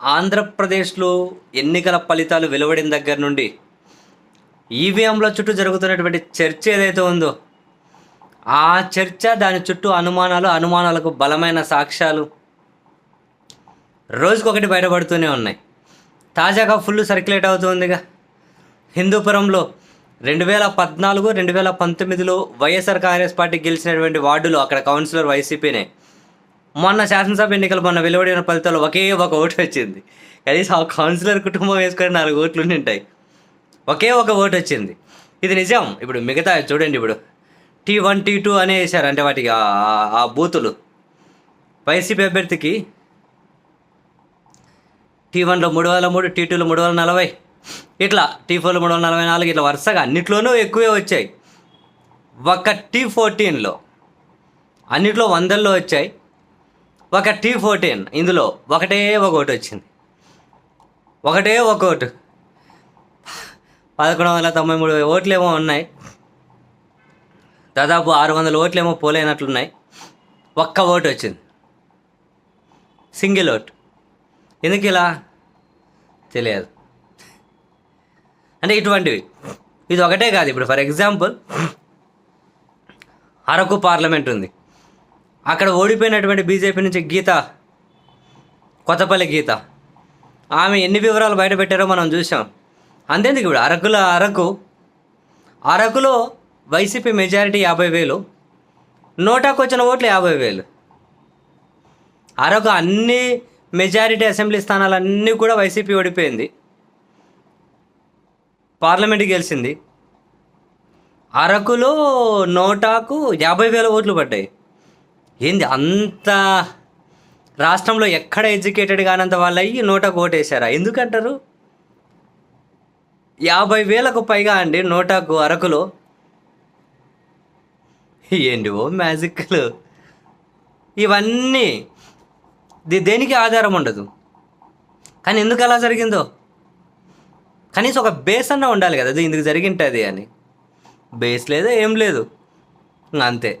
ఆంధ్రప్రదేశ్లో ఎన్నికల ఫలితాలు వెలువడిన దగ్గర నుండి ఈవీఎంల చుట్టూ జరుగుతున్నటువంటి చర్చ ఏదైతే ఉందో ఆ చర్చ దాని చుట్టూ అనుమానాలు అనుమానాలకు బలమైన సాక్ష్యాలు రోజుకొకటి బయటపడుతూనే ఉన్నాయి. తాజాగా ఫుల్ సర్క్యులేట్ అవుతుందిగా. హిందూపురంలో రెండు వేల పద్నాలుగు రెండు వేల పంతొమ్మిదిలో వైఎస్ఆర్ కాంగ్రెస్ పార్టీ గెలిచినటువంటి వార్డులో అక్కడ కౌన్సిలర్ వైసీపీనే. మొన్న శాసనసభ ఎన్నికలు మొన్న వెలువడిన ఫలితాలు ఒకే ఒక ఓటు వచ్చింది. కనీసం ఆ కౌన్సిలర్ కుటుంబం వేసుకొని నాలుగు ఓట్లు ఉంటాయి ఒకే ఒక ఓటు వచ్చింది. ఇది నిజం. ఇప్పుడు మిగతా చూడండి ఇప్పుడు. టీ వన్ టీ టూ అనే వేశారు. అంటే వాటికి ఆ- బూతులు. వైసీపీ అభ్యర్థికి టీ వన్లో మూడు వందల మూడు టీ టూలో మూడు వందల నలభై. ఇట్లా టీ ఫోర్లో మూడు వందల నలభై నాలుగు ఇట్లా వరుసగా అన్నిట్లోనూ ఎక్కువే వచ్చాయి. ఒక టీ ఫోర్టీన్లో అన్నిట్లో వందల్లో వచ్చాయి. ఒక టీ ఫోర్టీన్. ఇందులో ఒకటే ఒక వచ్చింది. ఒకటే ఒక ఓటు. పదకొండు వందల తొంభై మూడు ఓట్లేమో ఉన్నాయి. దాదాపు ఆరు వందల ఓట్లేమో పోలేనట్లున్నాయి. ఒక్క ఓటు వచ్చింది. Single vote. ఎందుకు ఇలా? తెలియదు. అంటే ఇటువంటివి. ఇది ఒకటే కాదు. ఇప్పుడు ఫర్ ఎగ్జాంపుల్ అరకు పార్లమెంట్ ఉంది. అక్కడ ఓడిపోయినటువంటి బీజేపీ నుంచి గీత కొత్తపల్లి గీత. ఆమె ఎన్ని వివరాలు బయట పెట్టారో మనం చూసాం అంతేందుకు ఇప్పుడు? అరకుల అరకు. అరకులో వైసీపీ మెజారిటీ యాభై వేలు నోటాకు వచ్చిన ఓట్లు యాభై వేలు. అరకు అన్ని మెజారిటీ అసెంబ్లీ స్థానాలన్నీ కూడా వైసీపీ ఓడిపోయింది. పార్లమెంట్ గెలిచింది. అరకులో నోటాకు యాభై వేల ఓట్లు పడ్డాయి. ఏంది అంత రాష్ట్రంలో ఎక్కడ ఎడ్యుకేటెడ్ కానంత వాళ్ళు అయ్యి నోటాకు ఓటేశారా? ఎందుకంటారు? యాభై వేలకు పైగా అండి నోటాకు అరకులో. ఏంటి ఓ మ్యాజిక్లు? ఇవన్నీ ది దేనికి ఆధారం ఉండదు. కానీ ఎందుకు అలా జరిగిందో? కనీసం ఒక బేస్ అన్న ఉండాలి కదా ఇది ఇందుకు జరిగింటుంది అని. బేస్ లేదు ఏం లేదు. అంతే.